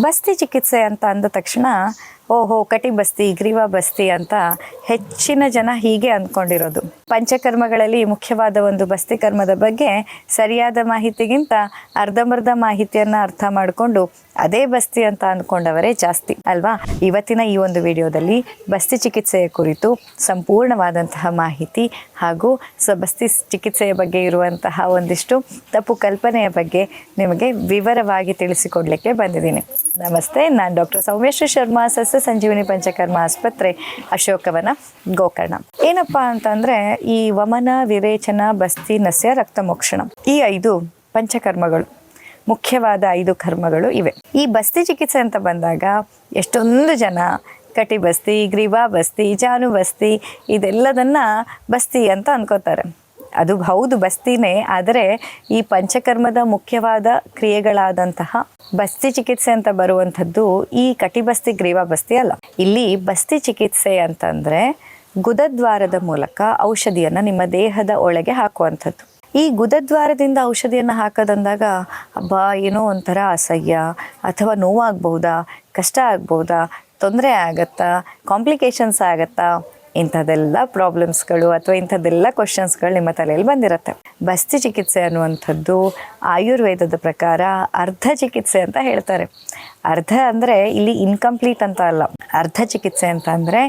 ಬಸ್ತಿ ಚಿಕಿತ್ಸೆ ಅಂತ ಅಂದ ತಕ್ಷಣ ಓಹೋ, ಕಟಿ ಬಸ್ತಿ, ಗ್ರೀವ ಬಸ್ತಿ ಅಂತ ಹೆಚ್ಚಿನ ಜನ ಹೀಗೆ ಅಂದ್ಕೊಂಡಿರೋದು. ಪಂಚಕರ್ಮಗಳಲ್ಲಿ ಮುಖ್ಯವಾದ ಒಂದು ಬಸ್ತಿ ಕರ್ಮದ ಬಗ್ಗೆ ಸರಿಯಾದ ಮಾಹಿತಿಗಿಂತ ಅರ್ಧಂಬರ್ಧ ಮಾಹಿತಿಯನ್ನ ಅರ್ಥ ಮಾಡಿಕೊಂಡು ಅದೇ ಬಸ್ತಿ ಅಂತ ಅಂದ್ಕೊಂಡವರೇ ಜಾಸ್ತಿ, ಅಲ್ವಾ? ಇವತ್ತಿನ ಈ ಒಂದು ವಿಡಿಯೋದಲ್ಲಿ ಬಸ್ತಿ ಚಿಕಿತ್ಸೆಯ ಕುರಿತು ಸಂಪೂರ್ಣವಾದಂತಹ ಮಾಹಿತಿ ಹಾಗೂ ಸ, ಬಸ್ತಿ ಚಿಕಿತ್ಸೆಯ ಬಗ್ಗೆ ಇರುವಂತಹ ಒಂದಿಷ್ಟು ತಪ್ಪು ಕಲ್ಪನೆಯ ಬಗ್ಗೆ ನಿಮಗೆ ವಿವರವಾಗಿ ತಿಳಿಸಿಕೊಡ್ಲಿಕ್ಕೆ ಬಂದಿದ್ದೀನಿ. ನಮಸ್ತೆ, ನಾನು ಡಾಕ್ಟರ್ ಸೌಮೇಶ್ವರ್ ಶರ್ಮಾ, ಸಸ್ಯ ಸಂಜೀವಿನಿ ಪಂಚಕರ್ಮ ಆಸ್ಪತ್ರೆ ಅಶೋಕವನ ಗೋಕರ್ಣ. ಏನಪ್ಪ ಅಂತಂದ್ರೆ ಈ ವಮನ ವಿರೇಚನ ಬಸ್ತಿ, ನಸ್ಯ, ರಕ್ತಮೋಕ್ಷಣ ಈ ಐದು ಪಂಚಕರ್ಮಗಳು, ಮುಖ್ಯವಾದ ಐದು ಕರ್ಮಗಳು ಇವೆ. ಈ ಬಸ್ತಿ ಚಿಕಿತ್ಸೆ ಅಂತ ಬಂದಾಗ ಎಷ್ಟೊಂದು ಜನ ಕಟಿ ಬಸ್ತಿ ಗ್ರೀವಾ ಬಸ್ತಿ ಜಾನು ಬಸ್ತಿ ಇದೆಲ್ಲದನ್ನ ಬಸ್ತಿ ಅಂತ ಅನ್ಕೋತಾರೆ. ಅದು ಹೌದು ಬಸ್ತಿನೇ, ಆದರೆ ಈ ಪಂಚಕರ್ಮದ ಮುಖ್ಯವಾದ ಕ್ರಿಯೆಗಳಾದಂತಹ ಬಸ್ತಿ ಚಿಕಿತ್ಸೆ ಅಂತ ಬರುವಂಥದ್ದು ಈ ಕಟಿಬಸ್ತಿ ಗ್ರೀವ ಬಸ್ತಿ ಅಲ್ಲ. ಇಲ್ಲಿ ಬಸ್ತಿ ಚಿಕಿತ್ಸೆ ಅಂತಂದ್ರೆ ಗುದದ್ವಾರದ ಮೂಲಕ ಔಷಧಿಯನ್ನು ನಿಮ್ಮ ದೇಹದ ಒಳಗೆ ಹಾಕುವಂಥದ್ದು. ಈ ಗುದದ್ವಾರದಿಂದ ಔಷಧಿಯನ್ನು ಹಾಕೋದಂದಾಗ ಅಬ್ಬಾ, ಏನೋ ಒಂಥರ ಅಸಹ್ಯ ಅಥವಾ ನೋವಾಗ್ಬಹುದಾ, ಕಷ್ಟ ಆಗ್ಬೋದಾ ತೊಂದರೆ ಆಗತ್ತಾ ಕಾಂಪ್ಲಿಕೇಶನ್ಸ್ ಆಗತ್ತಾ ಇಂಥದ್ದೆಲ್ಲ ಪ್ರಾಬ್ಲಮ್ಸ್ಗಳು ಅಥವಾ ಇಂಥದ್ದೆಲ್ಲ ಕ್ವಶನ್ಸ್ಗಳು ನಿಮ್ಮ ತಲೆಯಲ್ಲಿ ಬಂದಿರುತ್ತೆ. ಬಸ್ತಿ ಚಿಕಿತ್ಸೆ ಅನ್ನುವಂಥದ್ದು ಆಯುರ್ವೇದದ ಪ್ರಕಾರ ಅರ್ಧ ಚಿಕಿತ್ಸೆ ಅಂತ ಹೇಳ್ತಾರೆ. ಅರ್ಧ ಅಂದರೆ ಇಲ್ಲಿ ಇನ್ಕಂಪ್ಲೀಟ್ ಅಂತ ಅಲ್ಲ. ಅರ್ಧ ಚಿಕಿತ್ಸೆ ಅಂತ ಅಂದರೆ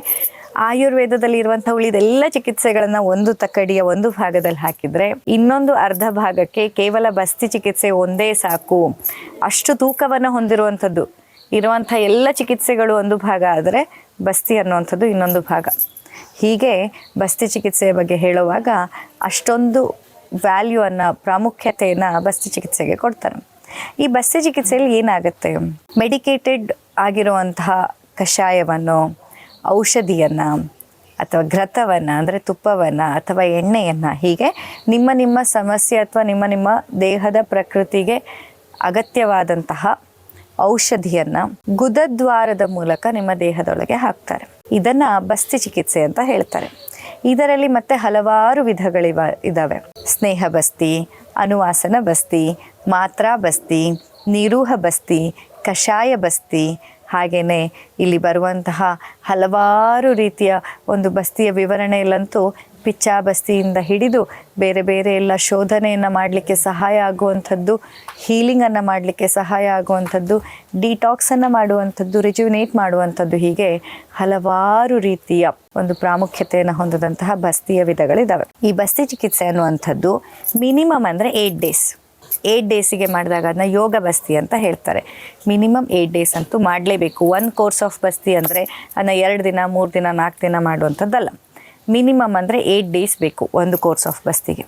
ಆಯುರ್ವೇದದಲ್ಲಿ ಇರುವಂಥ ಉಳಿದೆಲ್ಲ ಚಿಕಿತ್ಸೆಗಳನ್ನು ಒಂದು ತಕ್ಕಡಿಯ ಒಂದು ಭಾಗದಲ್ಲಿ ಹಾಕಿದರೆ ಇನ್ನೊಂದು ಅರ್ಧ ಭಾಗಕ್ಕೆ ಕೇವಲ ಬಸ್ತಿ ಚಿಕಿತ್ಸೆ ಒಂದೇ ಸಾಕು. ಅಷ್ಟು ತೂಕವನ್ನು ಹೊಂದಿರುವಂಥದ್ದು. ಇರುವಂಥ ಎಲ್ಲ ಚಿಕಿತ್ಸೆಗಳು ಒಂದು ಭಾಗ ಆದರೆ ಬಸ್ತಿ ಅನ್ನುವಂಥದ್ದು ಇನ್ನೊಂದು ಭಾಗ. ಹೀಗೆ ಬಸ್ತಿ ಚಿಕಿತ್ಸೆಯ ಬಗ್ಗೆ ಹೇಳುವಾಗ ಅಷ್ಟೊಂದು ವ್ಯಾಲ್ಯೂವನ್ನು ಪ್ರಾಮುಖ್ಯತೆಯನ್ನು ಬಸ್ತಿ ಚಿಕಿತ್ಸೆಗೆ ಕೊಡ್ತಾರೆ. ಈ ಬಸ್ತಿ ಚಿಕಿತ್ಸೆಯಲ್ಲಿ ಏನಾಗುತ್ತೆ? ಮೆಡಿಕೇಟೆಡ್ ಆಗಿರುವಂತಹ ಕಷಾಯವನ್ನು, ಔಷಧಿಯನ್ನು ಅಥವಾ ಘ್ರತವನ್ನು ಅಂದರೆ ತುಪ್ಪವನ್ನು ಅಥವಾ ಎಣ್ಣೆಯನ್ನು ಹೀಗೆ ನಿಮ್ಮ ನಿಮ್ಮ ಸಮಸ್ಯೆ ಅಥವಾ ನಿಮ್ಮ ನಿಮ್ಮ ದೇಹದ ಪ್ರಕೃತಿಗೆ ಅಗತ್ಯವಾದಂತಹ ಔಷಧಿಯನ್ನು ಗುದದ್ವಾರದ ಮೂಲಕ ನಿಮ್ಮ ದೇಹದೊಳಗೆ ಹಾಕ್ತಾರೆ. ಇದನ್ನ ಬಸ್ತಿ ಚಿಕಿತ್ಸೆ ಅಂತ ಹೇಳ್ತಾರೆ. ಇದರಲ್ಲಿ ಮತ್ತೆ ಹಲವಾರು ವಿಧಗಳಿವ, ಇದಾವೆ. ಸ್ನೇಹ ಬಸ್ತಿ, ಅನುವಾಸನ ಬಸ್ತಿ, ಮಾತ್ರಾ ಬಸ್ತಿ, ನಿರೂಹ ಬಸ್ತಿ, ಕಷಾಯ ಬಸ್ತಿ ಹಾಗೆಯೇ ಇಲ್ಲಿ ಬರುವಂತಹ ಹಲವಾರು ರೀತಿಯ ಒಂದು ಬಸ್ತಿಯ ವಿವರಣೆಯಲ್ಲಂತೂ ಪಿಚ್ಚಾ ಬಸ್ತಿಯಿಂದ ಹಿಡಿದು ಬೇರೆ ಬೇರೆ ಎಲ್ಲ ಶೋಧನೆಯನ್ನು ಮಾಡಲಿಕ್ಕೆ ಸಹಾಯ ಆಗುವಂಥದ್ದು, ಹೀಲಿಂಗನ್ನು ಮಾಡಲಿಕ್ಕೆ ಸಹಾಯ ಆಗುವಂಥದ್ದು, ಡಿಟಾಕ್ಸನ್ನು ಮಾಡುವಂಥದ್ದು, ರಿಜುವಿನೇಟ್ ಮಾಡುವಂಥದ್ದು ಹೀಗೆ ಹಲವಾರು ರೀತಿಯ ಒಂದು ಪ್ರಾಮುಖ್ಯತೆಯನ್ನು ಹೊಂದಿದಂತಹ ಬಸ್ತಿಯ ವಿಧಗಳಿದ್ದಾವೆ ಈ ಬಸ್ತಿ ಚಿಕಿತ್ಸೆ ಅನ್ನುವಂಥದ್ದು ಮಿನಿಮಮ್ ಅಂದರೆ ಏಯ್ಟ್ ಡೇಸ್. ಏಯ್ಟ್ ಡೇಸಿಗೆ ಮಾಡಿದಾಗ ಅದನ್ನ ಯೋಗ ಬಸ್ತಿ ಅಂತ ಹೇಳ್ತಾರೆ. ಮಿನಿಮಮ್ ಏಯ್ಟ್ ಡೇಸ್ ಅಂತೂ ಮಾಡಲೇಬೇಕು. ಒನ್ ಕೋರ್ಸ್ ಆಫ್ ಬಸ್ತಿ ಅಂದರೆ ಅದನ್ನ ಎರಡು ದಿನ, ಮೂರು ದಿನ, ನಾಲ್ಕು ದಿನ ಮಾಡುವಂಥದ್ದಲ್ಲ. ಮಿನಿಮಮ್ ಅಂದರೆ ಏಯ್ಟ್ ಡೇಸ್ ಬೇಕು ಒಂದು ಕೋರ್ಸ್ ಆಫ್ ಬಸ್ತಿಗೆ.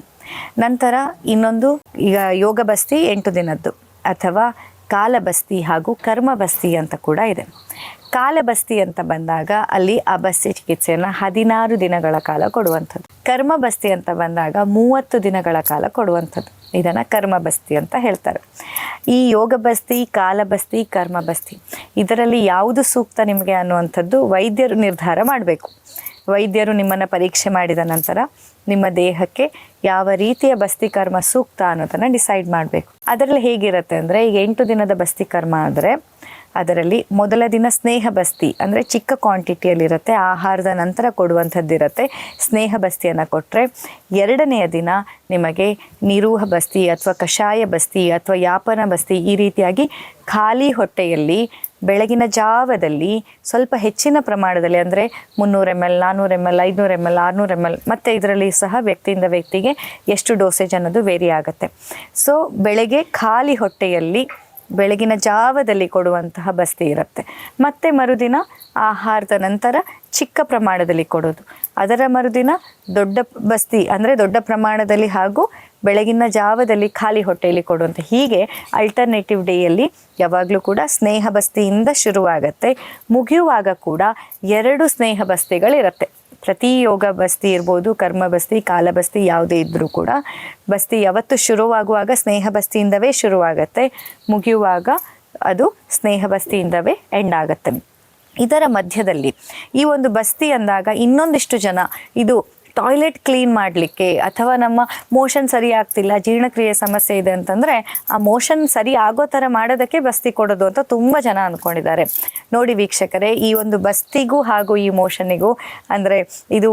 ನಂತರ ಇನ್ನೊಂದು ಈಗ ಯೋಗ ಬಸ್ತಿ ಎಂಟು ದಿನದ್ದು ಅಥವಾ ಕಾಲಬಸ್ತಿ ಹಾಗೂ ಕರ್ಮ ಬಸ್ತಿ ಅಂತ ಕೂಡ ಇದೆ. ಕಾಲಬಸ್ತಿ ಅಂತ ಬಂದಾಗ ಅಲ್ಲಿ ಆ ಬಸ್ತಿ ಚಿಕಿತ್ಸೆಯನ್ನು ಹದಿನಾರು ದಿನಗಳ ಕಾಲ ಕೊಡುವಂಥದ್ದು. ಕರ್ಮಬಸ್ತಿ ಅಂತ ಬಂದಾಗ ಮೂವತ್ತು ದಿನಗಳ ಕಾಲ ಕೊಡುವಂಥದ್ದು. ಇದನ್ನು ಕರ್ಮಬಸ್ತಿ ಅಂತ ಹೇಳ್ತಾರೆ. ಈ ಯೋಗ ಬಸ್ತಿ ಕಾಲಬಸ್ತಿ ಕರ್ಮಬಸ್ತಿ ಇದರಲ್ಲಿ ಯಾವುದು ಸೂಕ್ತ ನಿಮಗೆ ಅನ್ನುವಂಥದ್ದು ವೈದ್ಯರು ನಿರ್ಧಾರ ಮಾಡಬೇಕು. ವೈದ್ಯರು ನಿಮ್ಮನ್ನು ಪರೀಕ್ಷೆ ಮಾಡಿದ ನಂತರ ನಿಮ್ಮ ದೇಹಕ್ಕೆ ಯಾವ ರೀತಿಯ ಬಸ್ತಿ ಕರ್ಮ ಸೂಕ್ತ ಅನ್ನೋದನ್ನು ಡಿಸೈಡ್ ಮಾಡಬೇಕು. ಅದರಲ್ಲಿ ಹೇಗಿರುತ್ತೆ ಅಂದರೆ ಈಗ ಎಂಟು ದಿನದ ಬಸ್ತಿ ಕರ್ಮ ಆದರೆ ಅದರಲ್ಲಿ ಮೊದಲ ದಿನ ಸ್ನೇಹ ಬಸ್ತಿ ಅಂದರೆ ಚಿಕ್ಕ ಕ್ವಾಂಟಿಟಿಯಲ್ಲಿರುತ್ತೆ, ಆಹಾರದ ನಂತರ ಕೊಡುವಂಥದ್ದಿರುತ್ತೆ ಸ್ನೇಹ ಬಸ್ತಿಯನ್ನು ಕೊಟ್ಟರೆ ಎರಡನೆಯ ದಿನ ನಿಮಗೆ ನಿರೂಹ ಬಸ್ತಿ ಅಥವಾ ಕಷಾಯ ಬಸ್ತಿ ಅಥವಾ ಯಾಪನ ಬಸ್ತಿ ಈ ರೀತಿಯಾಗಿ ಖಾಲಿ ಹೊಟ್ಟೆಯಲ್ಲಿ ಬೆಳಗಿನ ಜಾವದಲ್ಲಿ ಸ್ವಲ್ಪ ಹೆಚ್ಚಿನ ಪ್ರಮಾಣದಲ್ಲಿ ಅಂದರೆ ಮುನ್ನೂರು ಎಂ ಎಲ್ ನಾನ್ನೂರು ಎಂ ಎಲ್ ಐದುನೂರು ಎಂ ಎಲ್ ಆರುನೂರು ಎಂ ಎಲ್ ಮತ್ತು ಇದರಲ್ಲಿ ಸಹ ವ್ಯಕ್ತಿಯಿಂದ ವ್ಯಕ್ತಿಗೆ ಎಷ್ಟು ಡೋಸೇಜ್ ಅನ್ನೋದು ವೇರಿ ಆಗುತ್ತೆ. ಸೊ ಬೆಳಗ್ಗೆ ಖಾಲಿ ಹೊಟ್ಟೆಯಲ್ಲಿ ಬೆಳಗಿನ ಜಾವದಲ್ಲಿ ಕೊಡುವಂತಹ ಬಸ್ತಿ ಇರುತ್ತೆ. ಮತ್ತೆ ಮರುದಿನ ಆಹಾರದ ನಂತರ ಚಿಕ್ಕ ಪ್ರಮಾಣದಲ್ಲಿ ಕೊಡೋದು. ಅದರ ಮರುದಿನ ದೊಡ್ಡ ಬಸ್ತಿ ಅಂದರೆ ದೊಡ್ಡ ಪ್ರಮಾಣದಲ್ಲಿ ಹಾಗೂ ಬೆಳಗಿನ ಜಾವದಲ್ಲಿ ಖಾಲಿ ಹೊಟ್ಟೆಯಲ್ಲಿ ಕೊಡುವಂಥ ಹೀಗೆ ಅಲ್ಟರ್ನೇಟಿವ್ ಡೇಯಲ್ಲಿ ಯಾವಾಗಲೂ ಕೂಡ ಸ್ನೇಹ ಬಸ್ತಿಯಿಂದ ಶುರುವಾಗತ್ತೆ. ಮುಗಿಯುವಾಗ ಕೂಡ ಎರಡು ಸ್ನೇಹ ಬಸ್ತಿಗಳಿರುತ್ತೆ. ಪ್ರತಿ ಯೋಗ ಬಸ್ತಿ ಇರ್ಬೋದು, ಕರ್ಮ ಬಸ್ತಿ, ಕಾಲ ಬಸ್ತಿ ಯಾವುದೇ ಇದ್ದರೂ ಕೂಡ ಬಸ್ತಿ ಯಾವತ್ತು ಶುರುವಾಗುವಾಗ ಸ್ನೇಹ ಬಸ್ತಿಯಿಂದವೇ ಶುರುವಾಗತ್ತೆ. ಮುಗಿಯುವಾಗ ಅದು ಸ್ನೇಹ ಬಸ್ತಿಯಿಂದವೇ ಎಂಡ್ ಆಗುತ್ತೆ. ಇದರ ಮಧ್ಯದಲ್ಲಿ ಈ ಒಂದು ಬಸ್ತಿ ಅಂದಾಗ ಇನ್ನೊಂದಿಷ್ಟು ಜನ ಇದು ಟಾಯ್ಲೆಟ್ ಕ್ಲೀನ್ ಮಾಡಲಿಕ್ಕೆ ಅಥವಾ ನಮ್ಮ ಮೋಷನ್ ಸರಿ ಆಗ್ತಿಲ್ಲ, ಜೀರ್ಣಕ್ರಿಯೆ ಸಮಸ್ಯೆ ಇದೆ ಅಂತಂದರೆ ಆ ಮೋಷನ್ ಸರಿ ಆಗೋ ಥರ ಮಾಡೋದಕ್ಕೆ ಬಸ್ತಿ ಕೊಡೋದು ಅಂತ ತುಂಬ ಜನ ಅಂದ್ಕೊಂಡಿದ್ದಾರೆ ನೋಡಿ ವೀಕ್ಷಕರೇ, ಈ ಒಂದು ಬಸ್ತಿಗೂ ಹಾಗೂ ಈ ಮೋಷನಿಗೂ ಅಂದರೆ ಇದು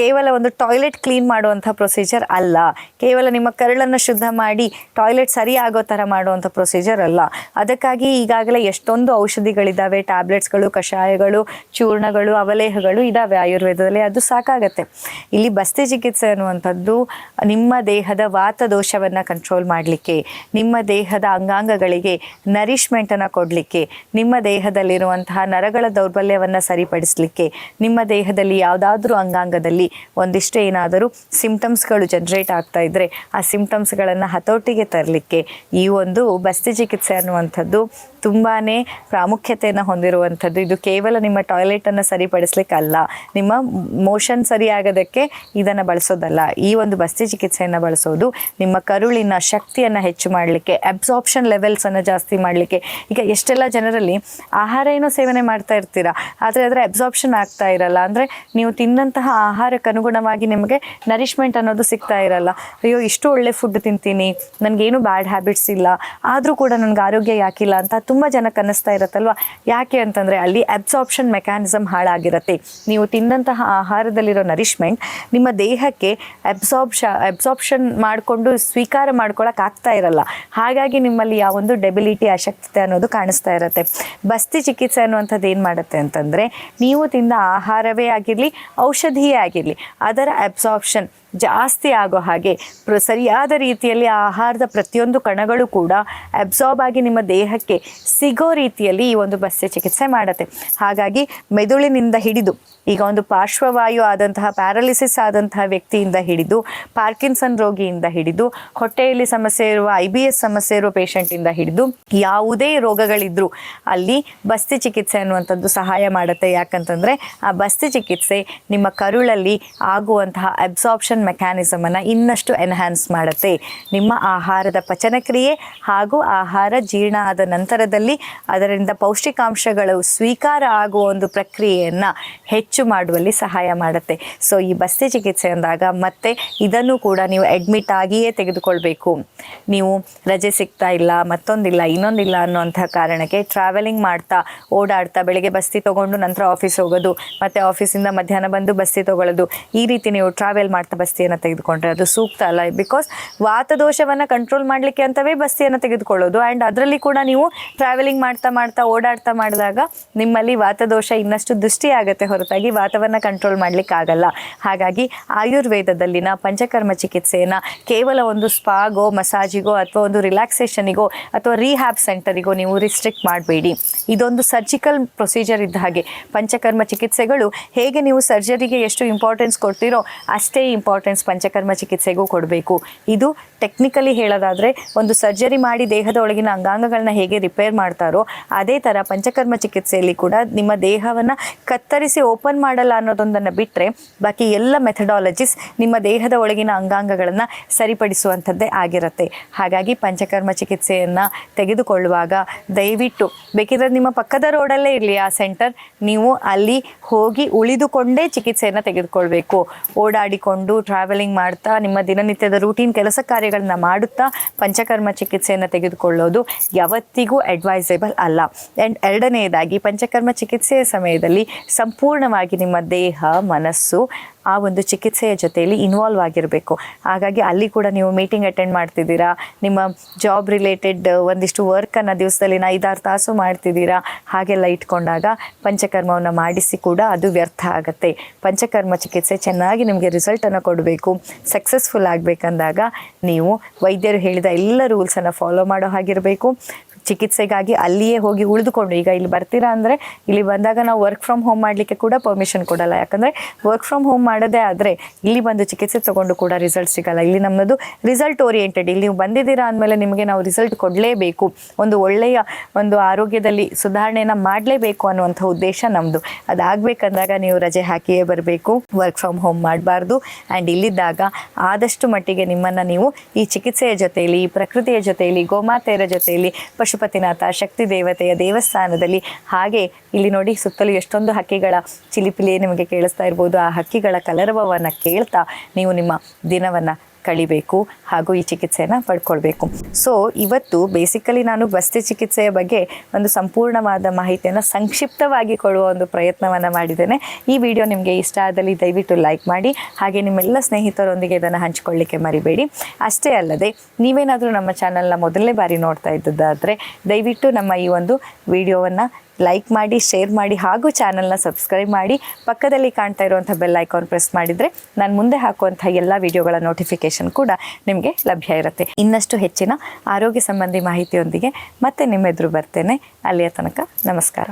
ಕೇವಲ ಒಂದು ಟಾಯ್ಲೆಟ್ ಕ್ಲೀನ್ ಮಾಡುವಂಥ ಪ್ರೊಸೀಜರ್ ಅಲ್ಲ. ಕೇವಲ ನಿಮ್ಮ ಕರಳನ್ನು ಶುದ್ಧ ಮಾಡಿ ಟಾಯ್ಲೆಟ್ ಸರಿ ಆಗೋ ಥರ ಮಾಡುವಂಥ ಪ್ರೊಸೀಜರ್ ಅಲ್ಲ. ಅದಕ್ಕಾಗಿ ಈಗಾಗಲೇ ಎಷ್ಟೊಂದು ಔಷಧಿಗಳಿದ್ದಾವೆ, ಟ್ಯಾಬ್ಲೆಟ್ಸ್ಗಳು, ಕಷಾಯಗಳು, ಚೂರ್ಣಗಳು, ಅವಲೇಹಗಳು ಇದ್ದಾವೆ ಆಯುರ್ವೇದದಲ್ಲಿ. ಅದು ಸಾಕಾಗತ್ತೆ. ಇಲ್ಲಿ ಬಸ್ತಿ ಚಿಕಿತ್ಸೆ ಅನ್ನುವಂಥದ್ದು ನಿಮ್ಮ ದೇಹದ ವಾತ ದೋಷವನ್ನು ಕಂಟ್ರೋಲ್ ಮಾಡಲಿಕ್ಕೆ, ನಿಮ್ಮ ದೇಹದ ಅಂಗಾಂಗಗಳಿಗೆ ನರಿಷ್ಮೆಂಟನ್ನು ಕೊಡಲಿಕ್ಕೆ, ನಿಮ್ಮ ದೇಹದಲ್ಲಿರುವಂತಹ ನರಗಳ ದೌರ್ಬಲ್ಯವನ್ನು ಸರಿಪಡಿಸಲಿಕ್ಕೆ, ನಿಮ್ಮ ದೇಹದಲ್ಲಿ ಯಾವುದಾದ್ರೂ ಅಂಗಾಂಗದಲ್ಲಿ ಒಂದಿಷ್ಟು ಏನಾದರೂ ಸಿಂಪ್ಟಮ್ಸ್ಗಳು ಜನ್ರೇಟ್ ಆಗ್ತಾ ಇದ್ದರೆ ಆ ಸಿಂಪ್ಟಮ್ಸ್ಗಳನ್ನು ಹತೋಟಿಗೆ ತರಲಿಕ್ಕೆ ಈ ಒಂದು ಬಸ್ತಿ ಚಿಕಿತ್ಸೆ ಅನ್ನುವಂಥದ್ದು ತುಂಬಾ ಪ್ರಾಮುಖ್ಯತೆಯನ್ನು ಹೊಂದಿರುವಂಥದ್ದು. ಇದು ಕೇವಲ ನಿಮ್ಮ ಟಾಯ್ಲೆಟನ್ನು ಸರಿಪಡಿಸ್ಲಿಕ್ಕಲ್ಲ. ನಿಮ್ಮ ಮೋಷನ್ ಸರಿಯಾಗೋದಕ್ಕೆ ಇದನ್ನು ಬಳಸೋದಲ್ಲ. ಈ ಒಂದು ಬಸ್ತಿ ಚಿಕಿತ್ಸೆಯನ್ನು ಬಳಸೋದು, ನಿಮ್ಮ ಕರುಳಿನ ಶಕ್ತಿಯನ್ನು ಹೆಚ್ಚು ಮಾಡಲಿಕ್ಕೆ ಅಬ್ಸಾರ್ಪ್ಷನ್ ಲೆವೆಲ್ಸನ್ನು ಜಾಸ್ತಿ ಮಾಡಲಿಕ್ಕೆ. ಈಗ ಎಷ್ಟೆಲ್ಲ ಜನರಲ್ಲಿ ಆಹಾರ ಏನೋ ಸೇವನೆ ಮಾಡ್ತಾ ಇರ್ತೀರಾ, ಆದರೆ ಅದರ ಅಬ್ಸಾರ್ಪ್ಷನ್ ಆಗ್ತಾ ಇರಲ್ಲ. ಅಂದರೆ ನೀವು ತಿಂದಂತಹ ಆಹಾರಕ್ಕೆ ಅನುಗುಣವಾಗಿ ನಿಮಗೆ ನರಿಷ್ಮೆಂಟ್ ಅನ್ನೋದು ಸಿಗ್ತಾ ಇರಲ್ಲ. ಅಯ್ಯೋ, ಇಷ್ಟು ಒಳ್ಳೆ ಫುಡ್ ತಿಂತೀನಿ, ನನಗೇನು ಬ್ಯಾಡ್ ಹ್ಯಾಬಿಟ್ಸ್ ಇಲ್ಲ, ಆದರೂ ಕೂಡ ನನಗೆ ಆರೋಗ್ಯ ಯಾಕಿಲ್ಲ ಅಂತ ತುಂಬ ಜನಕ್ಕೆ ಅನ್ನಿಸ್ತಾ ಇರುತ್ತಲ್ವ? ಯಾಕೆ ಅಂತಂದರೆ ಅಲ್ಲಿ ಅಬ್ಸಾರ್ಪ್ಷನ್ ಮೆಕ್ಯಾನಿಸಮ್ ಹಾಳಾಗಿರುತ್ತೆ. ನೀವು ತಿಂದಂತಹ ಆಹಾರದಲ್ಲಿರೋ ನರಿಶ್ಮೆಂಟ್ ನಿಮ್ಮ ದೇಹಕ್ಕೆ ಅಬ್ಸಾರ್ಬ್ಷ, ಅಬ್ಸಾರ್ಪ್ಷನ್ ಮಾಡಿಕೊಂಡು ಸ್ವೀಕಾರ ಮಾಡ್ಕೊಳಕ್ಕೆ ಆಗ್ತಾ ಇರಲ್ಲ. ಹಾಗಾಗಿ ನಿಮ್ಮಲ್ಲಿ ಯಾವೊಂದು ಡೆಬಿಲಿಟಿ ಅಶಕ್ತತೆ ಅನ್ನೋದು ಕಾಣಿಸ್ತಾ ಇರುತ್ತೆ. ಬಸ್ತಿ ಚಿಕಿತ್ಸೆ ಅನ್ನುವಂಥದ್ದು ಏನು ಮಾಡುತ್ತೆ ಅಂತಂದರೆ, ನೀವು ತಿಂದ ಆಹಾರವೇ ಆಗಿರಲಿ, ಔಷಧಿಯೇ ಆಗಿರಲಿ, ಅದರ ಅಬ್ಸಾರ್ಪ್ಷನ್ ಜಾಸ್ತಿ ಆಗೋ ಹಾಗೆ ಸರಿಯಾದ ರೀತಿಯಲ್ಲಿ ಆಹಾರದ ಪ್ರತಿಯೊಂದು ಕಣಗಳು ಕೂಡ ಅಬ್ಸಾರ್ಬ್ ಆಗಿ ನಿಮ್ಮ ದೇಹಕ್ಕೆ ಸಿಗೋ ರೀತಿಯಲ್ಲಿ ಈ ಒಂದು ಬಸ್ಸೆ ಚಿಕಿತ್ಸೆ ಮಾಡುತ್ತೆ. ಹಾಗಾಗಿ ಮೆದುಳಿನಿಂದ ಹಿಡಿದು ಈಗ ಒಂದು ಪಾರ್ಶ್ವವಾಯು ಆದಂತಹ ಪ್ಯಾರಾಲಿಸಿಸ್ ಆದಂತಹ ವ್ಯಕ್ತಿಯಿಂದ ಹಿಡಿದು ಪಾರ್ಕಿನ್ಸನ್ ರೋಗಿಯಿಂದ ಹಿಡಿದು ಹೊಟ್ಟೆಯಲ್ಲಿ ಸಮಸ್ಯೆ ಇರುವ ಐ ಬಿ ಎಸ್ ಸಮಸ್ಯೆ ಇರುವ ಪೇಷಂಟಿಂದ ಹಿಡಿದು ಯಾವುದೇ ರೋಗಗಳಿದ್ರು ಅಲ್ಲಿ ಬಸ್ತಿ ಚಿಕಿತ್ಸೆ ಅನ್ನುವಂಥದ್ದು ಸಹಾಯ ಮಾಡುತ್ತೆ. ಯಾಕಂತಂದರೆ ಆ ಬಸ್ತಿ ಚಿಕಿತ್ಸೆ ನಿಮ್ಮ ಕರುಳಲ್ಲಿ ಆಗುವಂತಹ ಅಬ್ಸಾರ್ಪ್ಷನ್ ಮೆಕ್ಯಾನಿಸಮನ್ನು ಇನ್ನಷ್ಟು ಎನ್ಹ್ಯಾನ್ಸ್ ಮಾಡುತ್ತೆ. ನಿಮ್ಮ ಆಹಾರದ ಪಚನಕ್ರಿಯೆ ಹಾಗೂ ಆಹಾರ ಜೀರ್ಣ ಆದ ನಂತರದಲ್ಲಿ ಅದರಿಂದ ಪೌಷ್ಟಿಕಾಂಶಗಳು ಸ್ವೀಕಾರ ಆಗುವ ಒಂದು ಪ್ರಕ್ರಿಯೆಯನ್ನು ಹೆಚ್ಚು ಮಾಡುವಲ್ಲಿ ಸಹಾಯ ಮಾಡುತ್ತೆ. ಸೊ ಈ ಬಸ್ತಿ ಚಿಕಿತ್ಸೆ ಅಂದಾಗ ಮತ್ತೆ ಇದನ್ನು ಕೂಡ ನೀವು ಅಡ್ಮಿಟ್ ಆಗಿಯೇ ತೆಗೆದುಕೊಳ್ಬೇಕು. ನೀವು ರಜೆ ಸಿಗ್ತಾ ಇಲ್ಲ, ಮತ್ತೊಂದಿಲ್ಲ, ಇನ್ನೊಂದಿಲ್ಲ ಅನ್ನುವಂಥ ಕಾರಣಕ್ಕೆ ಟ್ರಾವೆಲಿಂಗ್ ಮಾಡ್ತಾ, ಓಡಾಡ್ತಾ, ಬೆಳಗ್ಗೆ ಬಸ್ತಿ ತೊಗೊಂಡು ನಂತರ ಆಫೀಸ್ ಹೋಗೋದು, ಮತ್ತು ಆಫೀಸಿಂದ ಮಧ್ಯಾಹ್ನ ಬಂದು ಬಸ್ತಿ ತೊಗೊಳ್ಳೋದು, ಈ ರೀತಿ ನೀವು ಟ್ರಾವೆಲ್ ಮಾಡ್ತಾ ಬಸ್ತಿಯನ್ನು ತೆಗೆದುಕೊಂಡ್ರೆ ಅದು ಸೂಕ್ತ ಅಲ್ಲ. ಬಿಕಾಸ್ ವಾತದೋಷವನ್ನು ಕಂಟ್ರೋಲ್ ಮಾಡಲಿಕ್ಕೆ ಅಂತವೇ ಬಸ್ತಿಯನ್ನು ತೆಗೆದುಕೊಳ್ಳೋದು ಆ್ಯಂಡ್ ಅದರಲ್ಲಿ ಕೂಡ ನೀವು ಟ್ರಾವೆಲಿಂಗ್ ಮಾಡ್ತಾ ಮಾಡ್ತಾ, ಓಡಾಡ್ತಾ ಮಾಡಿದಾಗ ನಿಮ್ಮಲ್ಲಿ ವಾತದೋಷ ಇನ್ನಷ್ಟು ದೃಷ್ಟಿ ಆಗುತ್ತೆ ಹೊರತಾಗಿ ವಾತಾವರಣ ಕಂಟ್ರೋಲ್ ಮಾಡಲಿಕ್ಕೆ ಆಗಲ್ಲ ಹಾಗಾಗಿ ಆಯುರ್ವೇದದಲ್ಲಿನ ಪಂಚಕರ್ಮ ಚಿಕಿತ್ಸೆಯನ್ನು ಕೇವಲ ಒಂದು ಸ್ಪಾಗೋ ಮಸಾಜಿಗೋ ಅಥವಾ ಒಂದು ರಿಲ್ಯಾಕ್ಸೇಷನಿಗೋ ಅಥವಾ ರೀಹ್ಯಾಬ್ ಸೆಂಟರಿಗೋ ನೀವು ರಿಸ್ಟ್ರಿಕ್ಟ್ ಮಾಡಬೇಡಿ. ಇದೊಂದು ಸರ್ಜಿಕಲ್ ಪ್ರೊಸೀಜರ್ ಇದ್ದ ಹಾಗೆ. ಪಂಚಕರ್ಮ ಚಿಕಿತ್ಸೆಗಳು ಹೇಗೆ ನೀವು ಸರ್ಜರಿಗೆ ಎಷ್ಟು ಇಂಪಾರ್ಟೆನ್ಸ್ ಕೊಡ್ತೀರೋ ಅಷ್ಟೇ ಇಂಪಾರ್ಟೆನ್ಸ್ ಪಂಚಕರ್ಮ ಚಿಕಿತ್ಸೆಗೂ ಕೊಡಬೇಕು. ಇದು ಟೆಕ್ನಿಕಲಿ ಹೇಳೋದಾದರೆ ಒಂದು ಸರ್ಜರಿ ಮಾಡಿ ದೇಹದ ಒಳಗಿನ ಅಂಗಾಂಗಗಳನ್ನ ಹೇಗೆ ರಿಪೇರ್ ಮಾಡ್ತಾರೋ ಅದೇ ಥರ ಪಂಚಕರ್ಮ ಚಿಕಿತ್ಸೆಯಲ್ಲಿ ಕೂಡ ನಿಮ್ಮ ದೇಹವನ್ನು ಕತ್ತರಿಸಿ ಓಪನ್ ಮಾಡಲ್ಲ ಅನ್ನೋದೊಂದನ್ನು ಬಿಟ್ಟರೆ ಬಾಕಿ ಎಲ್ಲ ಮೆಥಡಾಲಜಿಸ್ ನಿಮ್ಮ ದೇಹದ ಒಳಗಿನ ಅಂಗಾಂಗಗಳನ್ನು ಸರಿಪಡಿಸುವಂಥದ್ದೇ ಆಗಿರುತ್ತೆ. ಹಾಗಾಗಿ ಪಂಚಕರ್ಮ ಚಿಕಿತ್ಸೆಯನ್ನು ತೆಗೆದುಕೊಳ್ಳುವಾಗ ದಯವಿಟ್ಟು, ಬೇಕಿದ್ರೆ ನಿಮ್ಮ ಪಕ್ಕದ ರೋಡಲ್ಲೇ ಇರಲಿ ಆ ಸೆಂಟರ್, ನೀವು ಅಲ್ಲಿ ಹೋಗಿ ಉಳಿದುಕೊಂಡೇ ಚಿಕಿತ್ಸೆಯನ್ನು ತೆಗೆದುಕೊಳ್ಬೇಕು. ಓಡಾಡಿಕೊಂಡು ಟ್ರಾವೆಲಿಂಗ್ ಮಾಡ್ತಾ, ನಿಮ್ಮ ದಿನನಿತ್ಯದ ರೂಟೀನ್ ಕೆಲಸ ಕಾರ್ಯಗಳನ್ನ ಮಾಡುತ್ತಾ ಪಂಚಕರ್ಮ ಚಿಕಿತ್ಸೆಯನ್ನು ತೆಗೆದುಕೊಳ್ಳೋದು ಯಾವತ್ತಿಗೂ ಅಡ್ವೈಸೇಬಲ್ ಅಲ್ಲ. ಆ್ಯಂಡ್ ಎರಡನೆಯದಾಗಿ ಪಂಚಕರ್ಮ ಚಿಕಿತ್ಸೆಯ ಸಮಯದಲ್ಲಿ ಸಂಪೂರ್ಣವಾಗಿ ನಿಮ್ಮ ದೇಹ, ಮನಸ್ಸು ಆ ಒಂದು ಚಿಕಿತ್ಸೆಯ ಜೊತೆಯಲ್ಲಿ ಇನ್ವಾಲ್ವ್ ಆಗಿರಬೇಕು. ಹಾಗಾಗಿ ಅಲ್ಲಿ ಕೂಡ ನೀವು ಮೀಟಿಂಗ್ ಅಟೆಂಡ್ ಮಾಡ್ತಿದ್ದೀರಾ, ನಿಮ್ಮ ಜಾಬ್ ರಿಲೇಟೆಡ್ ಒಂದಿಷ್ಟು ವರ್ಕನ್ನು ದಿವಸದಲ್ಲಿ ಐದಾರು ತಾಸು ಮಾಡ್ತಿದ್ದೀರಾ, ಹಾಗೆಲ್ಲ ಇಟ್ಕೊಂಡಾಗ ಪಂಚಕರ್ಮವನ್ನು ಮಾಡಿಸಿ ಕೂಡ ಅದು ವ್ಯರ್ಥ ಆಗುತ್ತೆ. ಪಂಚಕರ್ಮ ಚಿಕಿತ್ಸೆ ಚೆನ್ನಾಗಿ ನಿಮಗೆ ರಿಸಲ್ಟನ್ನು ಕೊಡಬೇಕು ಸಕ್ಸಸ್ಫುಲ್ ಆಗಬೇಕಂದಾಗ ನೀವು ವೈದ್ಯರು ಹೇಳಿದ ಎಲ್ಲ ರೂಲ್ಸನ್ನು ಫಾಲೋ ಮಾಡೋ ಹಾಗಿರಬೇಕು. ಚಿಕಿತ್ಸೆಗಾಗಿ ಅಲ್ಲಿಯೇ ಹೋಗಿ ಉಳಿದುಕೊಂಡು, ಈಗ ಇಲ್ಲಿ ಬರ್ತೀರಾ ಅಂದರೆ ಇಲ್ಲಿ ಬಂದಾಗ ನಾವು ವರ್ಕ್ ಫ್ರಮ್ ಹೋಮ್ ಮಾಡಲಿಕ್ಕೆ ಕೂಡ ಪರ್ಮಿಷನ್ ಕೊಡಲ್ಲ. ಯಾಕಂದರೆ ವರ್ಕ್ ಫ್ರಮ್ ಹೋಮ್ ಮಾಡೋದೇ ಆದರೆ ಇಲ್ಲಿ ಬಂದು ಚಿಕಿತ್ಸೆ ತಗೊಂಡು ಕೂಡ ರಿಸಲ್ಟ್ ಸಿಗಲ್ಲ. ಇಲ್ಲಿ ನಮ್ಮದು ರಿಸಲ್ಟ್ ಓರಿಯೆಂಟೆಡ್ ಇಲ್ಲಿ ನೀವು ಬಂದಿದ್ದೀರಾ ಅಂದಮೇಲೆ ನಿಮಗೆ ನಾವು ರಿಸಲ್ಟ್ ಕೊಡಲೇಬೇಕು. ಒಂದು ಒಳ್ಳೆಯ ಒಂದು ಆರೋಗ್ಯದಲ್ಲಿ ಸುಧಾರಣೆಯನ್ನು ಮಾಡಲೇಬೇಕು ಅನ್ನುವಂಥ ಉದ್ದೇಶ ನಮ್ಮದು ಅದಾಗಬೇಕಂದಾಗ ನೀವು ರಜೆ ಹಾಕಿಯೇ ಬರಬೇಕು. ವರ್ಕ್ ಫ್ರಮ್ ಹೋಮ್ ಮಾಡಬಾರ್ದು. ಆ್ಯಂಡ್ ಇಲ್ಲಿದ್ದಾಗ ಆದಷ್ಟು ಮಟ್ಟಿಗೆ ನಿಮ್ಮನ್ನು ನೀವು ಈ ಚಿಕಿತ್ಸೆಯ ಜೊತೆಯಲ್ಲಿ ಈ ಪ್ರಕೃತಿಯ ಜೊತೆಯಲ್ಲಿ ಗೋಮಾತೆಯರ ಜೊತೆಯಲ್ಲಿ ಪಶು ಪಶುಪತಿನಾಥ ಶಕ್ತಿ ದೇವತೆಯ ದೇವಸ್ಥಾನದಲ್ಲಿ ಹಾಗೆ ಇಲ್ಲಿ ನೋಡಿ ಸುತ್ತಲೂ ಎಷ್ಟೊಂದು ಹಕ್ಕಿಗಳ ಚಿಲಿಪಿಲಿ ನಿಮಗೆ ಕೇಳಿಸ್ತಾ ಇರ್ಬೋದು. ಆ ಹಕ್ಕಿಗಳ ಕಲರವವನ್ನು ಕೇಳ್ತಾ ನೀವು ನಿಮ್ಮ ದಿನವನ್ನು ಕಳಿಬೇಕು ಹಾಗೂ ಈ ಚಿಕಿತ್ಸೆಯನ್ನು ಪಡ್ಕೊಳ್ಬೇಕು. ಸೊ ಇವತ್ತು ಬೇಸಿಕಲಿ ನಾನು ಬಸ್ತಿ ಚಿಕಿತ್ಸೆಯ ಬಗ್ಗೆ ಒಂದು ಸಂಪೂರ್ಣವಾದ ಮಾಹಿತಿಯನ್ನು ಸಂಕ್ಷಿಪ್ತವಾಗಿ ಕೊಡುವ ಒಂದು ಪ್ರಯತ್ನವನ್ನು ಮಾಡಿದ್ದೇನೆ. ಈ ವಿಡಿಯೋ ನಿಮಗೆ ಇಷ್ಟ ಆದಲ್ಲಿ ದಯವಿಟ್ಟು ಲೈಕ್ ಮಾಡಿ, ಹಾಗೆ ನಿಮ್ಮೆಲ್ಲ ಸ್ನೇಹಿತರೊಂದಿಗೆ ಇದನ್ನು ಹಂಚಿಕೊಳ್ಳಿಕ್ಕೆ ಮರಿಬೇಡಿ. ಅಷ್ಟೇ ಅಲ್ಲದೆ, ನೀವೇನಾದರೂ ನಮ್ಮ ಚಾನಲ್ನ ಮೊದಲನೇ ಬಾರಿ ನೋಡ್ತಾ ಇದ್ದದ್ದಾದರೆ ದಯವಿಟ್ಟು ನಮ್ಮ ಈ ಒಂದು ವಿಡಿಯೋವನ್ನು ಲೈಕ್ ಮಾಡಿ ಶೇರ್ ಮಾಡಿ ಹಾಗೂ ಚಾನಲ್ನ ಸಬ್ಸ್ಕ್ರೈಬ್ ಮಾಡಿ. ಪಕ್ಕದಲ್ಲಿ ಕಾಣ್ತಾ ಇರುವಂಥ ಬೆಲ್ ಐಕಾನ್ ಪ್ರೆಸ್ ಮಾಡಿದರೆ ನಾನು ಮುಂದೆ ಹಾಕುವಂಥ ಎಲ್ಲ ವಿಡಿಯೋಗಳ ನೋಟಿಫಿಕೇಷನ್ ಕೂಡ ನಿಮಗೆ ಲಭ್ಯ ಇರುತ್ತೆ. ಇನ್ನಷ್ಟು ಹೆಚ್ಚಿನ ಆರೋಗ್ಯ ಸಂಬಂಧಿ ಮಾಹಿತಿಯೊಂದಿಗೆ ಮತ್ತೆ ನಿಮ್ಮೆದುರು ಬರ್ತೇನೆ. ಅಲ್ಲಿಯ ತನಕ ನಮಸ್ಕಾರ.